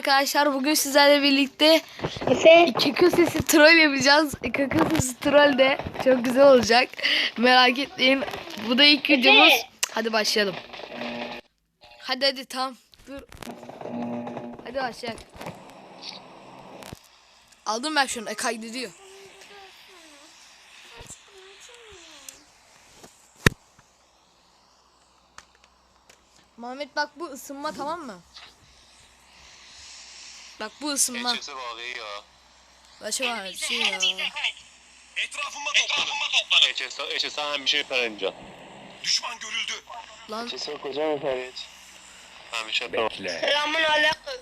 arkadaşlar. Bugün sizlerle birlikte Efe. Keko sesi troll yapacağız. Keko sesi troll de çok güzel olacak. Merak etmeyin. Bu da ilk videomuz. Hadi başlayalım. Hadi hadi tamam. Dur. Hadi başlayalım. Aldım ben şunu. E kaydediyor. Muhammed bak bu ısınma tamam mı? Bak bu ısınma. Geçesi bağlı ya. Başa var bir şey ya. Etrafıma toplanın. Geçesi, geçesi hem bir şey karayınca. Düşman görüldü. Lan Geçesi koca mı karayınca? Hem bir şey yapamam. Selamun aleyküm.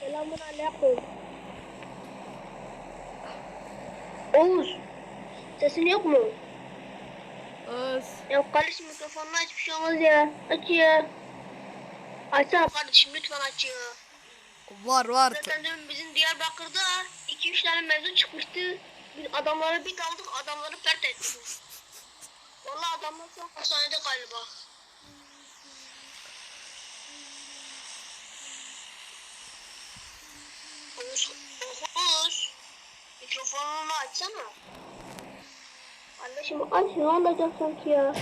Selamun aleyküm. Oğuz. Sesin yok mu? öz. Ya kardeşim mikrofonunu aç bir şey olmaz ya. Aç ya. Açsana kardeşim lütfen aç ya. Var var. Zaten dün bizim Diyarbakır'da 2-3 tane mevzu çıkmıştı. Biz adamları bir daldık adamları pert ettik. Vallahi adamlar şu an hastanede galiba. Oğuz, Oğuz. Mikrofonunu açsana. Kardeşim aç ne olacak sanki ya.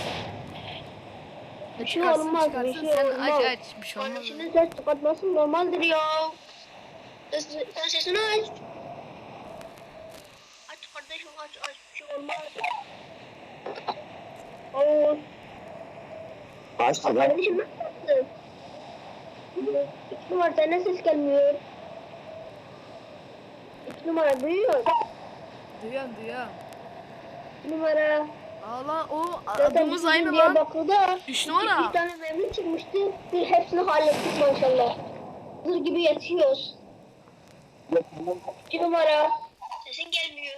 Bir şey Çıkarsın, olmaz, çıkarsın. bir şey Sen olmaz. aç aç bir şey olmaz. Kardeşinin ses çıkartması normaldir ya. Ses, sen sesini aç. Aç kardeşim aç aç bir şey olmaz. Oo. Açtı lan. Kardeşim nasıl yaptın? İki numara senden ses gelmiyor. İki numara duyuyor. Duyuyorum duyuyorum. İki numara. Lan o adımız aynı lan. Diyarbakır'da Üç numara. iki tane memnun çıkmıştı. Biz hepsini hallettik maşallah. Zır gibi yatıyoruz. İki numara. Sesin gelmiyor.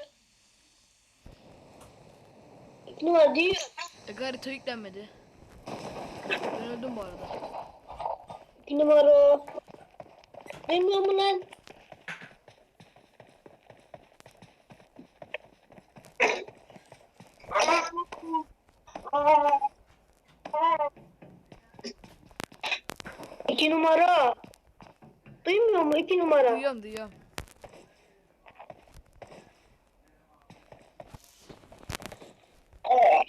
İki numara diyor. E, harita yüklenmedi. Ben öldüm bu arada. İki numara. Mu lan? İki numara. Duymuyor mu iki numara? Duyuyorum duyuyorum.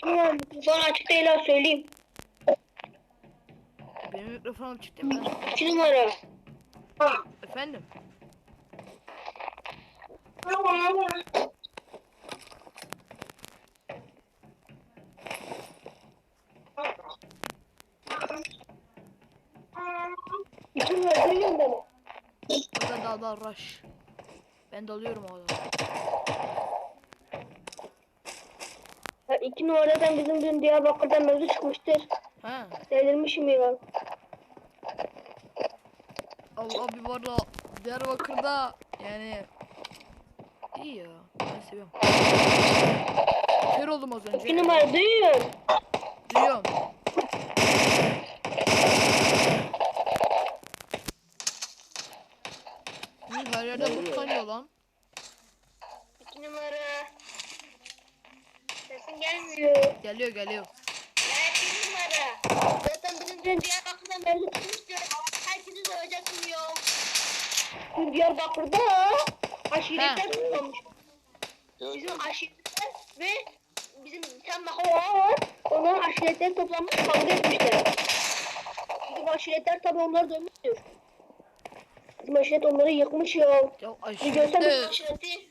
Numara mikrofon açık değil ha söyleyeyim. Benim mikrofonum çıktı mı? İki numara. Efendim? İki numara duyuyor musun beni? Daha rush. Ben dalıyorum o adamı. Ha, iki numaradan bizim dün Diyarbakır'dan mevzu çıkmıştır. Ha. Delirmişim ya. Allah bir var da Diyarbakır'da yani iyi ya. Ben seviyorum. Kör oldum az önce. İki numara duyuyor. Duyuyorum. Hı, her yerde bot kanıyor lan. İki numara. Sesin gelmiyor. Geliyor geliyor. Evet bir numara. Zaten bizim dün Diyarbakır'dan mevzu çıkmıştır. Herkesi döveceksin ya. Dün Diyarbakır'da aşiretler toplanmış. Bizim aşiretler ve bizim bir tane mahalle var. Onların aşiretler toplanmış kavga etmişler. Bizim aşiretler tabi onları dövmüştür. Bizim aşiret onları yıkmış ya. Ya Bir bizim aşireti.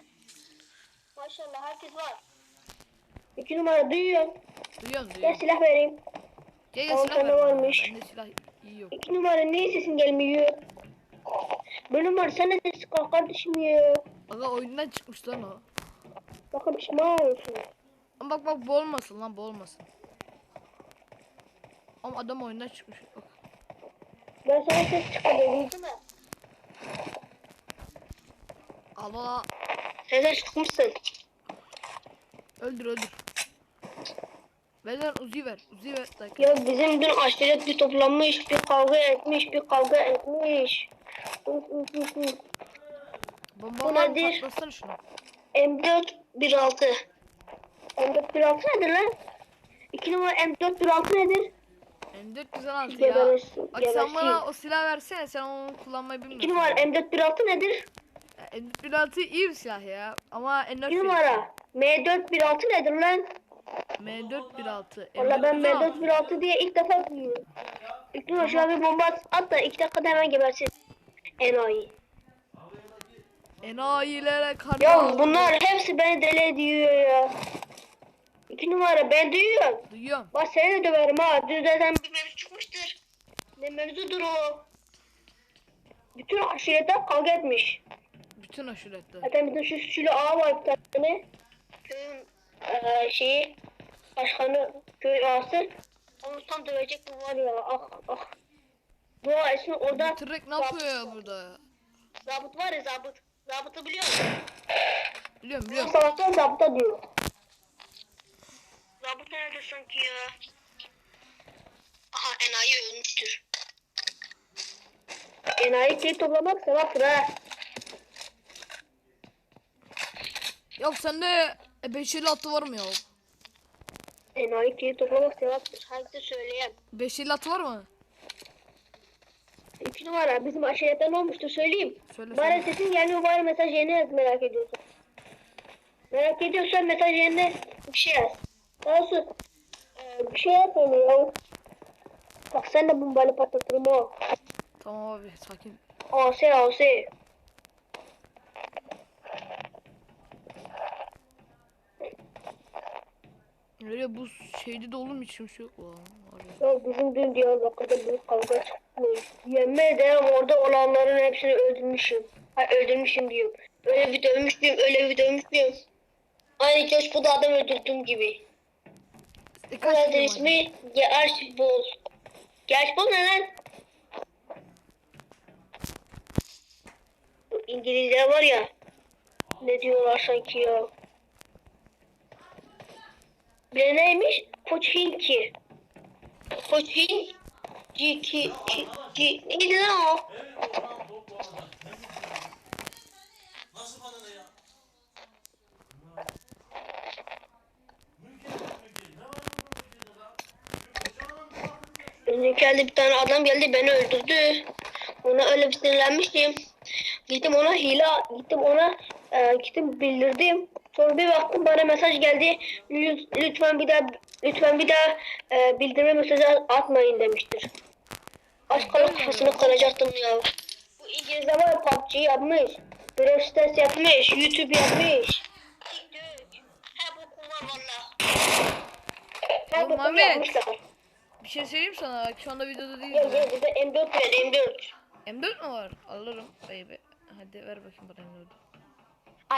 Maşallah herkes var. İki numara duyuyor. Duyuyorum Gel duyuyorum. silah vereyim. Gel gel silah ver bana. varmış. Bende silah iyi yok. İki numara niye sesin gelmiyor? Bir numara sen ses kalk kardeşim ya. Aga oyundan çıkmış lan o. Bakın pişman olursun. Ama bak bak bu olmasın lan bu olmasın. Ama adam oyundan çıkmış. Bak. Ben sana ses çıkardım? Allah Sese çıkmışsın. öldür öldür. Lan Uzi ver. Uzi ver. Dakika. Ya bizim dün aşiret bir toplanmış, bir kavga etmiş, bir kavga etmiş. Bomba var nedir? Patlatsana şunu. M4 16. M4 16 nedir lan? 2 numara M4 16 nedir? M416 Geber- ya. Bak sen gebersin. bana o silah versene sen onu kullanmayı bilmiyorsun. numara M416 nedir? Ya, M416 iyi bir silah ya. Ama M4 İki numara M416 nedir lan? M416. Valla ben M416. M416 diye ilk defa duyuyorum. İlk numara şuna bir bomba at, at da iki dakikada hemen gebersin. Enayi. Enayilere kar. Ya bunlar hepsi beni deli ediyor ya. İki numara ben duyuyorum. Duyuyorum. Bak seni de döverim ha. Dün zaten bir mevzu çıkmıştır. Ne mevzudur o? Bütün aşiretten kavga etmiş. Bütün aşiretler. Zaten bizim şu Sülo ağa var bir tane. Köyün eee şeyi, başkanı, köy ağası. Onu tam dövecek bu var ya. Ah ah. Bu ismi orada Tırrek ne yapıyor ya burada? zabıt var ya zabıt. Zabıtı biliyor musun? Biliyorum biliyorum. sabahtan zabıta diyor. Zabıt nerede sanki ya? Aha enayi ölmüştür. Enayi keyif toplamak sevaptır ha. Yok sende e, 556 var mı ya? Enayi keyif toplamak sevaptır. Herkese söyleyeyim. 556 var mı? İki numara bizim aşiretten olmuştu söyleyeyim. Söyle Bari söyle. sesin gelmiyor bari mesaj yerine yaz merak ediyorsan. Merak ediyorsan mesaj yerine bir şey yaz. Daha sonra e, bir şey öyle ya. Bak sen de bombayla patlatırım o. Tamam abi sakin. Ase ase. Öyle bu şeyde de olur mu hiç kimse yok lan. Ya. Bizim dün Diyarbakır'da büyük kavga çıkmış. Yemin ederim orada olanların hepsini öldürmüşüm. Ha öldürmüşüm diyorum. Öyle bir dövmüştüm, öyle bir dövmüştüm. Aynı Coşku'da adam öldürdüğüm gibi. E, Bu kaç var? ismi Gerçbol. Gerçbol ne lan? Bu İngilizler var ya. Ne diyorlar sanki ya. Bir neymiş? Poçhinki. Poçhin. Ki ki ki ki neydi lan o? Önce geldi bir tane adam geldi beni öldürdü. Ona öyle bir sinirlenmiştim. Gittim ona hile, gittim ona e, gittim bildirdim. Sonra bir baktım bana mesaj geldi. Lü- Lütfen bir daha lütfen bir daha e, bildirme mesajı atmayın demiştir. Az kala kafasını kıracaktım ya. Bu İngilizce var ya, PUBG yapmış. Brawl Stars yapmış. YouTube yapmış. Valla. Yapmışlar. Bir şey söyleyeyim sana. Bak şu anda videoda değil. Gel gel bize M4 ver M4. M4 mü var? Alırım. Baby. Hadi ver bakayım bana M4'ü.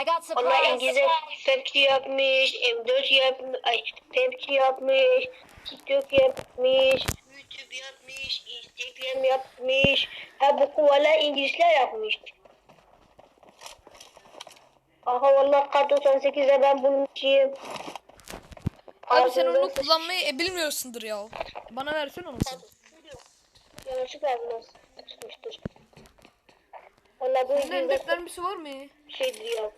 Supplies. İngilizce PUBG yapmış, M4 yapmış, ay PUBG yapmış, TikTok yapmış, YouTube yapmış, Instagram yapmış. Ha bu kovala İngilizler yapmış. Aha vallahi kar 98'de ben bulmuşum. Abi sen onu kullanmayı e, bilmiyorsundur ya. Bana versene onu. sen. Yanlışlıkla biraz tutmuştur. Valla bu M4 mermisi var mı? Şey diyor.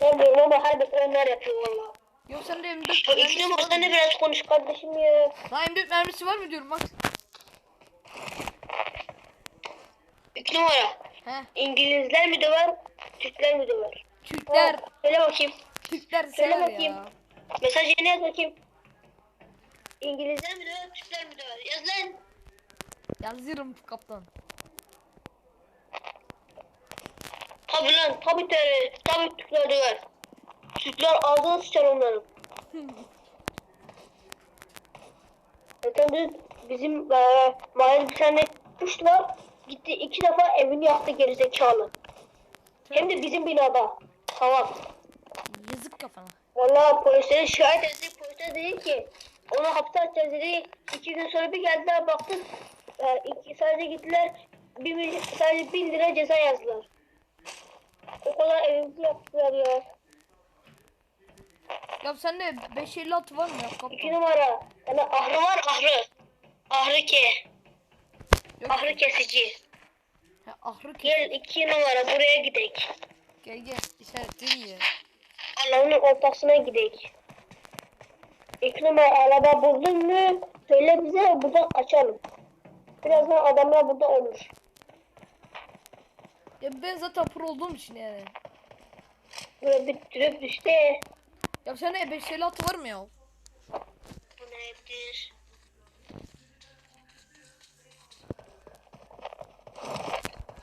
Bilmiyorum ama her bekleyenler yapıyor valla. Yok sende M4 Bu iki numarada ne biraz konuş kardeşim ya. Lan M4 mermisi var mı diyorum bak. İki numara. He. İngilizler mi döver, Türkler mi döver? Türkler. Ha, Söyle bakayım. Türkler Söyle sever bakayım. ya. Mesaj yerine yaz bakayım. İngilizler mi döver, Türkler mi döver? Yaz lan. Yazıyorum kaptan. Tabi lan, tabi tere, tabi döver. Türkler ağzına sıçar onların. Zaten biz, bizim e, mahallede bir tane kuş var. Gitti iki defa evini yaktı gerizekalı. Hem de bizim binada. Tamam. Yazık kafana. Vallahi polislere şikayet ettik. Polisler dedi ki onu hapse atacağız dedi. İki gün sonra bir geldiler baktık. E, iki, sadece gittiler. Bir, sadece bin lira ceza yazdılar. Kadar evimizi yaptılar ya. Sende 556 var mı ya İki kaptan? numara. Yani ahri var ahri. Ahri ke. Yok. Ahri kesici. Ha, ahırı kes. Gel iki numara buraya gidek. Gel gel. İşaretleyin ya. Allah'ın ortasına gidek. İki numara araba buldun mu? Söyle bize buradan kaçalım. Birazdan adamlar burada olur. Ya ben zaten pro olduğum için yani. Böyle bir trip işte. Ya sende E556 var mı ya? Bu nedir?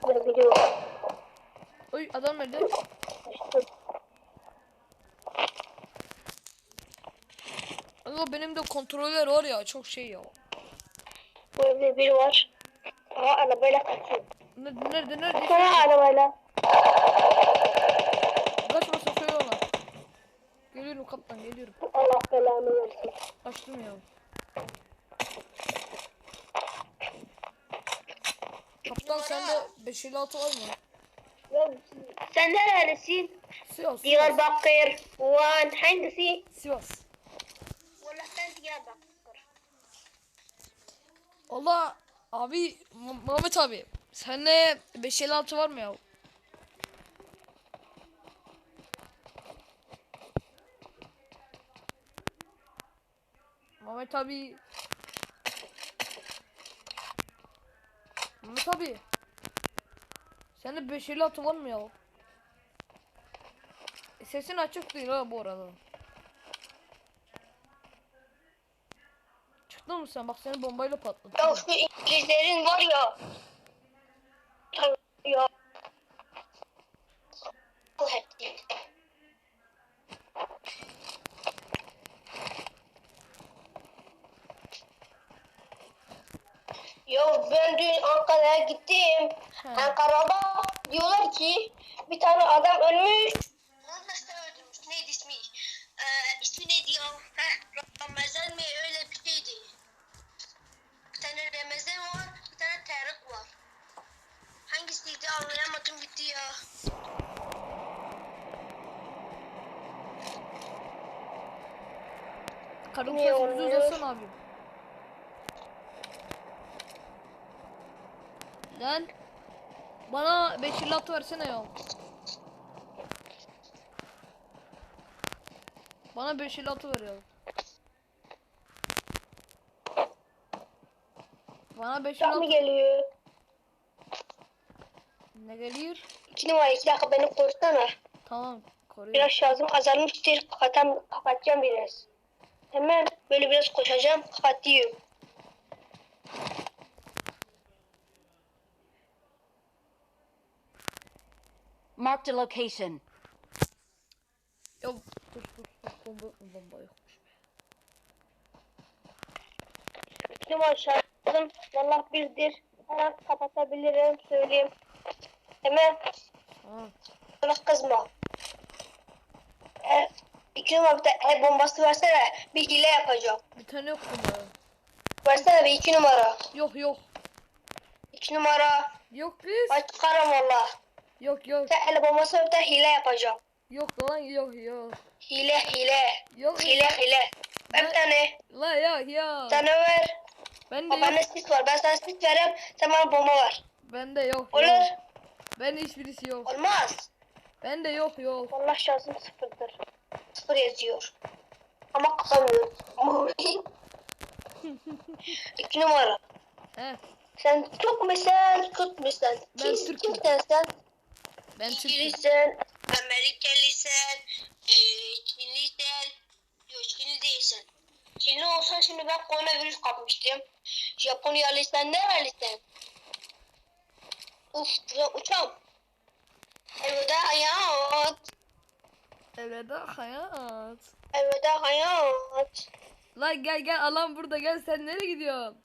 Böyle gidiyor. Oy adam nerede? Allah benim de kontroller var ya çok şey ya. Bu evde biri var. Aha arabayla kaçıyor. Nerede nerede nerede? Sonra arabayla. Kaçmasın söyle ona. Geliyorum kaptan geliyorum. Allah belanı versin. Açtım ya. Kaptan sende 556 var mı? Ya, sen nerelisin? Sivas. Diyarbakır. Van. Hangisi? Sivas. Valla ben Diyarbakır. Allah abi M- Muhammed abi sende 556 var mı ya? Muhammed abi Muhammed abi Sende 556 var mı ya? E, sesin açık değil ha bu arada. Çıktın mı sen? Bak seni bombayla patladı. Ya şu İngilizlerin var ya. Ya. Bu hepsi. Yo ben dün Ankara'ya gittim. Ankara'da diyorlar ki bir tane adam ölmüş. Karın Ne kasımızı oluyor? uzatsan abi. Lan bana 5 lat versene ya. Bana 5 lat ver ya. Bana 5 Tam mı lat geliyor? ne geliyor? İki numara iki dakika beni korusana. Tamam koruyorum. Biraz şarjım azalmıştır. Kapatam, kapatacağım biraz. Hemen böyle biraz koşacağım. Kapatıyorum. Marked a location. Yok dur dur dur bomba bomba yokmuş. Numara şarjım. Valla birdir. Hemen kapatabilirim. Söyleyeyim. Hemen Tamam. bana kızma. E, iki numara bir de el bombası versene. Bir hile yapacağım. Bir tane yok bunda. Versene bir iki numara. Yok yok. İki numara. Yok kız. Ben çıkarım valla. Yok yok. Sen el bombası de hile yapacağım. Yok lan yok yok. Hile hile. Yok Hile hile. Ver bir tane. La yok. Bir tane ver. Ben de yok. sis var. Ben sana sis vereyim. Sen bana bomba ver. Bende yok. Olur. yok. Bende hiçbirisi yok. Olmaz. Bende yok yok. Vallahi şansım sıfırdır. Sıfır yazıyor. Ama kısamıyorum. İki numara. He. Sen Türk müsen, Kürt müsen? Ben Kim- Türk'üm. Kimsen sen? Ben Türk'üm. İngilizsen, Amerikalıysan, e, Çinliysen, yok Çinli değilsen. Çinli olsan şimdi ben koronavirüs kapmıştım. Japonyalıysan nerelisin? Uf, uçam. Elveda hayat. Elveda hayat. Elveda hayat. Lan gel gel alan burada gel sen nereye gidiyorsun?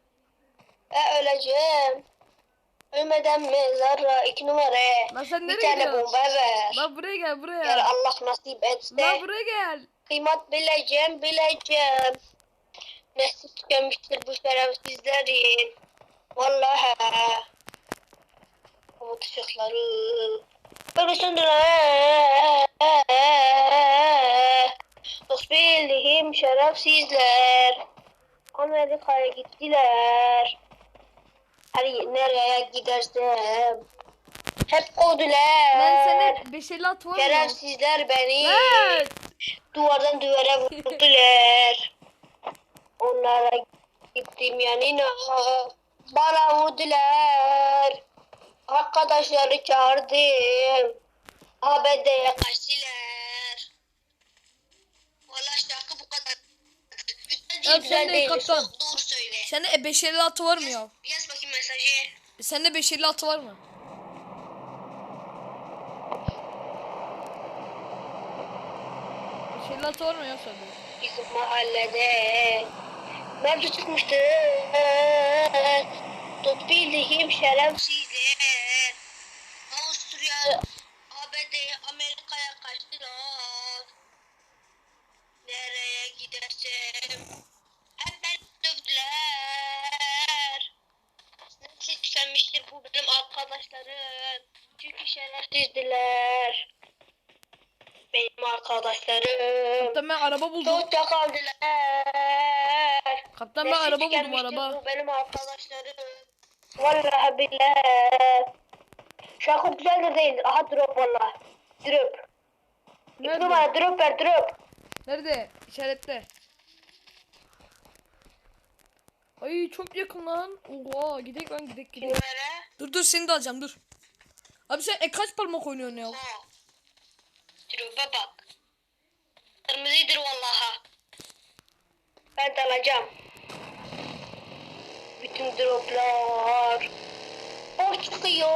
Ben öleceğim. Ölmeden mezara iki numara. Lan sen Bir nereye tane gidiyorsun? bomba ver. Lan buraya gel Eğer buraya. Allah nasip etse. Lan buraya gel. Kıymat bileceğim, bileceğim. Nesli tükenmiştir bu şerefsizlerin. Vallahi. Umut ışıkları. Böyle söndüren. Dost bildiğim şerefsizler. Amerika'ya gittiler. Her nereye gidersem. Hep kovdular. Lan sende 556 var mı? Şerefsizler beni. Lan. Duvardan duvara vurdular. Onlara Gittim yanına. Bana vurdular. Arkadaşları çağırdım. ABD'ye kaçtılar. Valla şarkı bu kadar. Güzel değil, Ya güzel sen de değil. kaptan. Çok Doğru söyle. Sende e 556 var mı ya? Yaz bakayım mesajı. Sende 556 var mı? ...556 var mı ya sende? Bizim mahallede mevzu çıkmıştı. Tut bildiğim şerefsizler. Avusturya, ABD, Amerika'ya kaçtılar. Nereye gidersem hep beni dövdüler. Nefsi tükenmiştir bu benim arkadaşlarım. Çünkü şerefsizdiler. Benim arkadaşlarım. Kaptan Çok kaldılar. Kaptan ben araba buldum araba. Bu benim arkadaşlarım. Vallahi billahi. Şarkı güzel de değil. Aha drop valla. Drop. Nerede? numara drop ver drop. Nerede? İşaretle. Ay çok yakın lan. Oha gidek lan gidek gidek. numara. Dur dur seni de alacağım dur. Abi sen e kaç parmak oynuyorsun ya? Drop'a bak. Kırmızıdır vallaha. Ben de alacağım. Bütün droplar. Boş çıkıyor.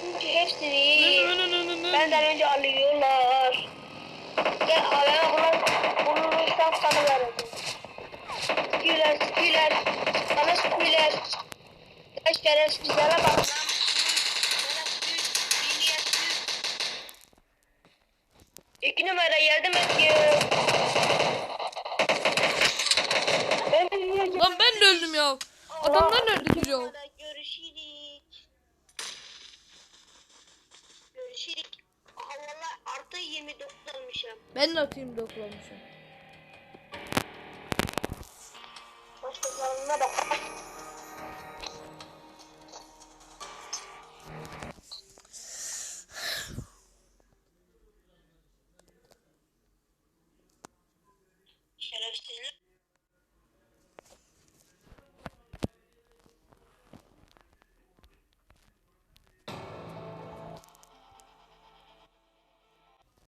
Çünkü hepsini benden önce alıyorlar. Gel alana bunlar bulursam sana veririm. Sküler, sküler. Bana sküler. Ya şerefsizlere bak numara yardım et ya. Lan ben de öldüm ya. Adamlar nerede duruyor? Görüşürüz. Görüşürüz. Aha valla artı 29 almışım. Ben de atayım dokulamışım. Başkalarına bak.